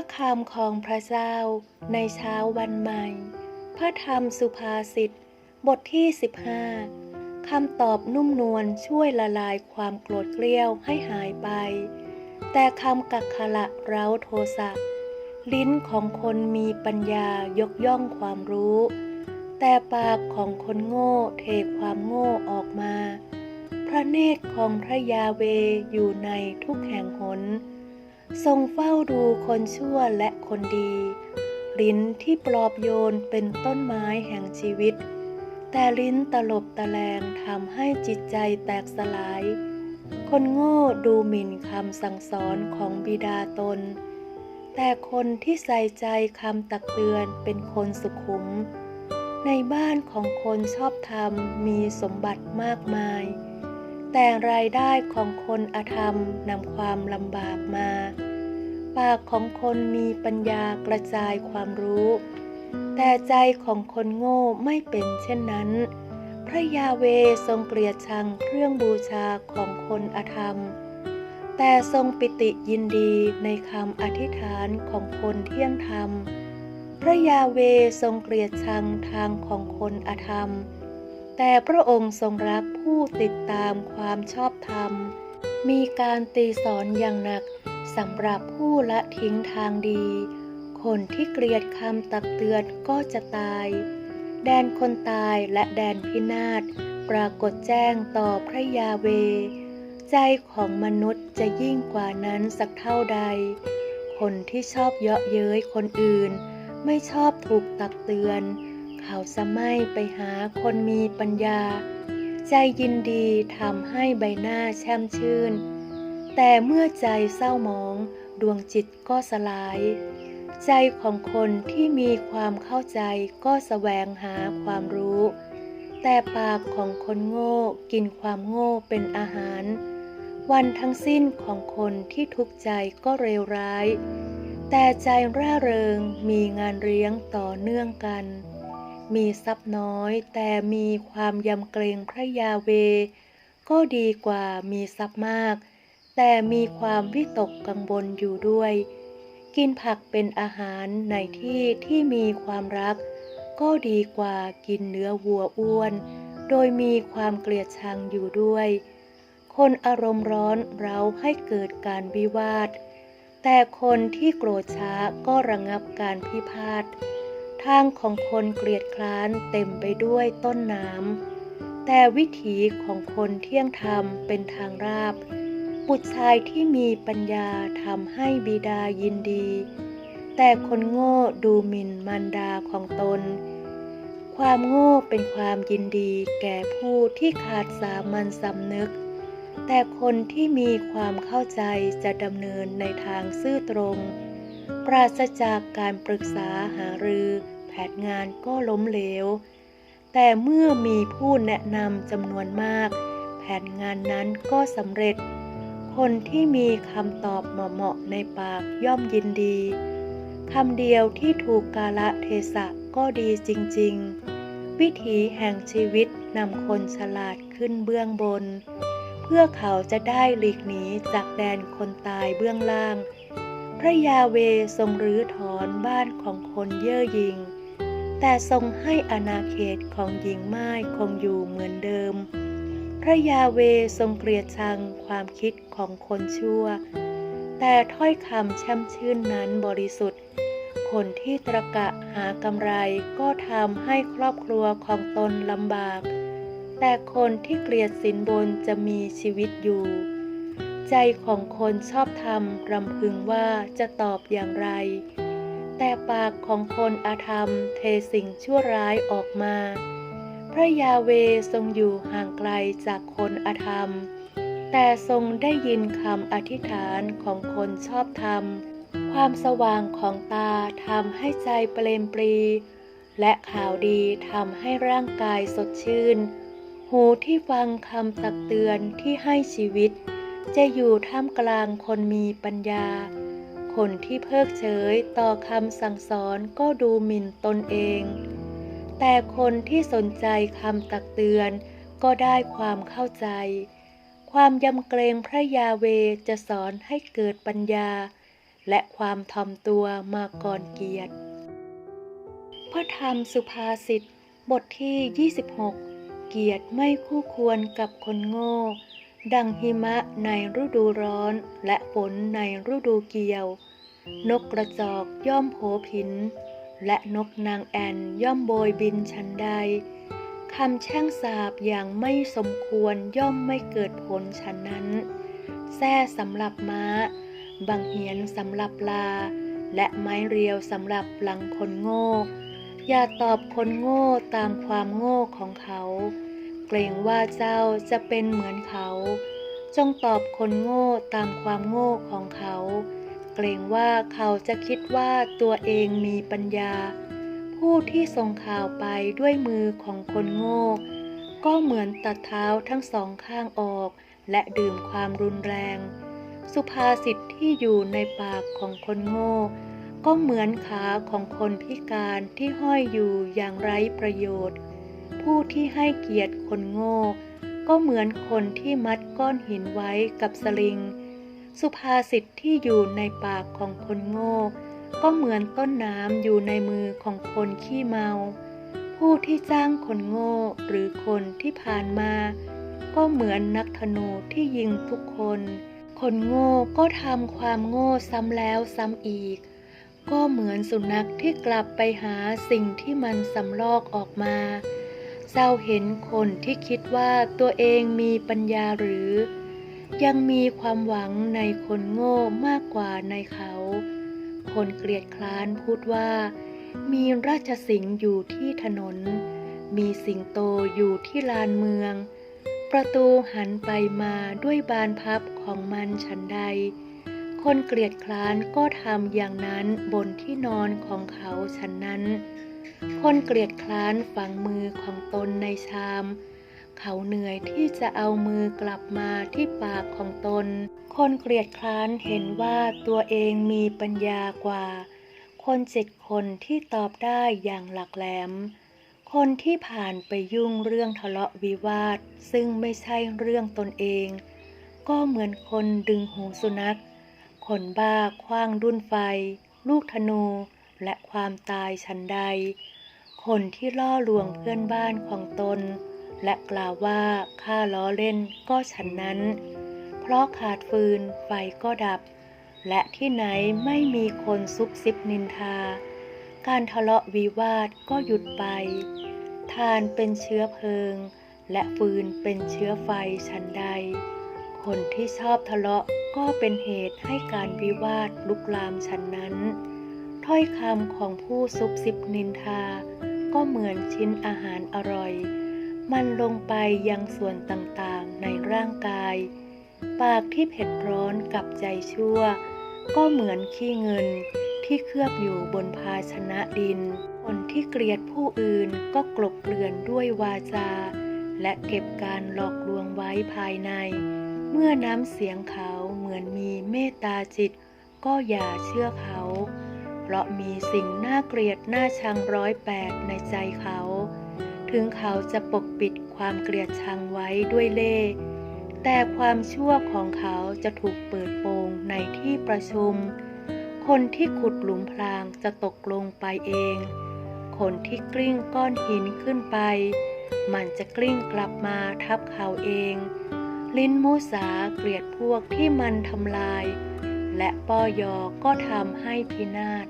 ระคำของพระเจ้าในเช้าวันใหม่ พระธรรมสุภาษิตบทที่ 15คำตอบนุ่มนวลช่วยละลายความโกรธเกรี้ยวให้หายไป แต่คำกักขละเร้าโทสะลิ้นของคนมีปัญญายกย่องความรู้ แต่ปากของคนโง่เทความโง่ออกมา พระเนตรของพระยาเวอยู่ในทุกแห่งหน ทรงเฝ้าดูคนชั่วและคนดี ลิ้นที่ปลอบโยนเป็นต้นไม้แห่งชีวิต แต่ลิ้นตลบตะแลงทำให้จิตใจแตกสลาย คนโง่ดูหมิ่นคำสั่งสอนของบิดาตน แต่คนที่ใส่ใจคำตักเตือนเป็นคนสุขุม ในบ้านของคนชอบธรรมมีสมบัติมากมายแต่รายได้ของคนอธรรมนำความลำบากมา ปากของคนมีปัญญากระจายความรู้ แต่ใจของคนโง่ไม่เป็นเช่นนั้น พระยาเวทรงเกลียดชังเครื่องบูชาของคนอธรรม แต่ทรงปิติยินดีในคำอธิษฐานของคนเที่ยงธรรม พระยาเวทรงเกลียดชังทางของคนอธรรม แต่พระองค์ทรงรักผู้ติดตามความชอบธรรม มีการตีสอนอย่างหนัก สำหรับผู้ละทิ้งทางดี คนที่เกลียดคำตักเตือนก็จะตาย แดนคนตายและแดนพินาศปรากฏแจ้งต่อพระยาเว ใจของมนุษย์จะยิ่งกว่านั้นสักเท่าใด คนที่ชอบเยาะเย้ยคนอื่น ไม่ชอบถูกตักเตือน เขาจะไม่ไปหาคนมีปัญญา ใจยินดีทำให้ใบหน้าแช่มชื่น แต่เมื่อใจเศร้ามอง ดวงจิตก็สลาย ใจของคนที่มีความเข้าใจก็แสวงหาความรู้ แต่ปากของคนโง่กินความโง่เป็นอาหาร วันทั้งสิ้นของคนที่ทุกข์ใจก็เลวร้าย แต่ใจร่าเริงมีงานเลี้ยงต่อเนื่องกัน มีทรัพย์น้อยแต่มีความยำเกรงพระยาเว ก็ดีกว่ามีทรัพย์มาก แต่มีความวิตกกังวลอยู่ด้วย กินผักเป็นอาหารในที่ที่มีความรัก ก็ดีกว่ากินเนื้อวัวอ้วน โดยมีความเกลียดชังอยู่ด้วย คนอารมณ์ร้อนเราให้เกิดการวิวาท แต่คนที่โกรธช้าก็ระงับการพิพาททางของคนเกลียดคร้านเต็มไปด้วยต้นน้ำแต่วิถีของคนเที่ยงธรรมเป็นทางราบ บุตรชายที่มีปัญญาทำให้บิดายินดี แต่คนโง่ดูหมิ่นมารดาของตน ความโง่เป็นความยินดีแก่ผู้ที่ขาดสามัญสำนึก แต่คนที่มีความเข้าใจจะดำเนินในทางซื่อตรง ปราศจากการปรึกษาหารือแผนงานก็ล้มเหลว แต่เมื่อมีผู้แนะนำจำนวนมาก แผนงานนั้นก็สำเร็จ คนที่มีคำตอบเหมาะๆในปากย่อมยินดี คำเดียวที่ถูกกาละเทศะก็ดีจริง ๆ วิถีแห่งชีวิตนำคนฉลาดขึ้นเบื้องบน เพื่อเขาจะได้หลีกหนีจากแดนคนตายเบื้องล่าง พระยาเวทรงรื้อถอนบ้านของคนเย่อหยิ่งแต่ทรงให้อาณาเขตของหญิงไม้คงอยู่เหมือนเดิม พระยาเวทรงเกลียดชังความคิดของคนชั่ว แต่ถ้อยคำแช่มชื่นนั้นบริสุทธิ์ คนที่ตรกะหากำไรก็ทำให้ครอบครัวของตนลำบาก แต่คนที่เกลียดสินบนจะมีชีวิตอยู่ ใจของคนชอบธรรมรำพึงว่าจะตอบอย่างไร แต่ปากของคนอาธรรมเทสิ่งชั่วร้ายออกมา พระยาเวทรงอยู่ห่างไกลจากคนอาธรรม แต่ทรงได้ยินคำอธิษฐานของคนชอบธรรม ความสว่างของตาทำให้ใจเปลมปรี และข่าวดีทำให้ร่างกายสดชื่น หูที่ฟังคำตักเตือนที่ให้ชีวิต จะอยู่ท่ามกลางคนมีปัญญา คนที่เพิกเฉยต่อคำสั่งสอนก็ดูหมิ่นตนเอง แต่คนที่สนใจคำตักเตือนก็ได้ความเข้าใจ ความยำเกรงพระยาเวจะสอนให้เกิดปัญญา และความทอมตัวมาก่อนเกียรติ พระธรรมสุภาษิตบทที่ 26 เกียรติไม่คู่ควรกับคนโง่ ดังหิมะในฤดูร้อนและฝนในฤดูเกี่ยว นกกระจอกย่อมโผผิน และนกนางแอ่นย่อมโบยบินชันใดคำแช่งสาบอย่างไม่สมควรย่อมไม่เกิดผลฉันนั้นแส้สำหรับม้า บังเหียนสำหรับลา และไม้เรียวสำหรับหลังคนโง่ อย่าตอบคนโง่ตามความโง่ของเขา เกรงว่าเจ้าจะเป็นเหมือนเขา จงตอบคนโง่ตามความโง่ของเขา เกรงว่าเขาจะคิดว่าตัวเองมีปัญญา ผู้ที่ส่งข่าวไปด้วยมือของคนโง่ ก็เหมือนตัดเท้าทั้งสองข้างออก และดื่มความรุนแรง สุภาษิตที่อยู่ในปากของคนโง่ ก็เหมือนขาของคนพิการที่ห้อยอยู่อย่างไร้ประโยชน์ ผู้ที่ให้เกียรติคนโง่ ก็เหมือนคนที่มัดก้อนหินไว้กับสลิง สุภาษิตที่อยู่ในปากของคนโง่ ก็เหมือนต้นน้ำอยู่ในมือของคนขี้เมา ผู้ที่จ้างคนโง่หรือคนที่ผ่านมา ก็เหมือนนักธนูที่ยิงทุกคน คนโง่ก็ทำความโง่ซ้ำแล้วซ้ำอีก ก็เหมือนสุนัขที่กลับไปหาสิ่งที่มันสำลอกออกมาเจ้าเห็นคนที่คิดว่าตัวเองมีปัญญาหรือ ยังมีความหวังในคนโง่มากกว่าในเขา คนเกลียดคร้านพูดว่า มีราชสิงห์อยู่ที่ถนน มีสิงโตอยู่ที่ลานเมือง ประตูหันไปมาด้วยบานพับของมันฉันใด คนเกลียดคร้านก็ทำอย่างนั้นบนที่นอนของเขาฉันนั้น คนเกลียดคร้านฝังมือของตนในชาม เขาเหนื่อยที่จะเอามือกลับมาที่ปากของตน คนเกลียดคร้านเห็นว่าตัวเองมีปัญญากว่า คนเจ็ดคนที่ตอบได้อย่างหลักแหลม คนที่ผ่านไปยุ่งเรื่องทะเลาะวิวาท ซึ่งไม่ใช่เรื่องตนเอง ก็เหมือนคนดึงหูสุนัข คนบ้าคว้างดุนไฟ ลูกธนูและความตายชันใด คนที่ล่อลวงเพื่อนบ้านของตน และกล่าวว่าข้าล้อเล่นก็ฉันนั้น เพราะขาดฟืนไฟก็ดับ และที่ไหนไม่มีคนซุบซิบนินทา การทะเลาะวิวาทก็หยุดไป ทานเป็นเชื้อเพลิง และฟืนเป็นเชื้อไฟฉันใด คนที่ชอบทะเลาะก็เป็นเหตุให้การวิวาทลุกลามฉันนั้น ถ้อยคำของผู้ซุบซิบนินทา ก็เหมือนชิ้นอาหารอร่อย มันลงไปยังส่วนต่างๆในร่างกาย ปากที่เผ็ดร้อนกับใจชั่ว ก็เหมือนขี้เงินที่เคลือบอยู่บนภาชนะดิน คนที่เกลียดผู้อื่นก็กลบเกลื่อนด้วยวาจา และเก็บการหลอกลวงไว้ภายใน เมื่อน้ำเสียงเขาเหมือนมีเมตตาจิต ก็อย่าเชื่อเขา เพราะมีสิ่งน่าเกลียดน่าชังร้อยแปดในใจเขา ถึงเขาจะปกปิดความเกลียดชังไว้ด้วยเล่แต่ความชั่วของเขาจะถูกเปิดโปงในที่ประชุม คนที่ขุดหลุมพรางจะตกลงไปเอง คนที่กลิ้งก้อนหินขึ้นไป มันจะกลิ้งกลับมาทับเขาเอง ลิ้นมูสาเกลียดพวกที่มันทำลาย และป้อยอก็ทำให้พินาศ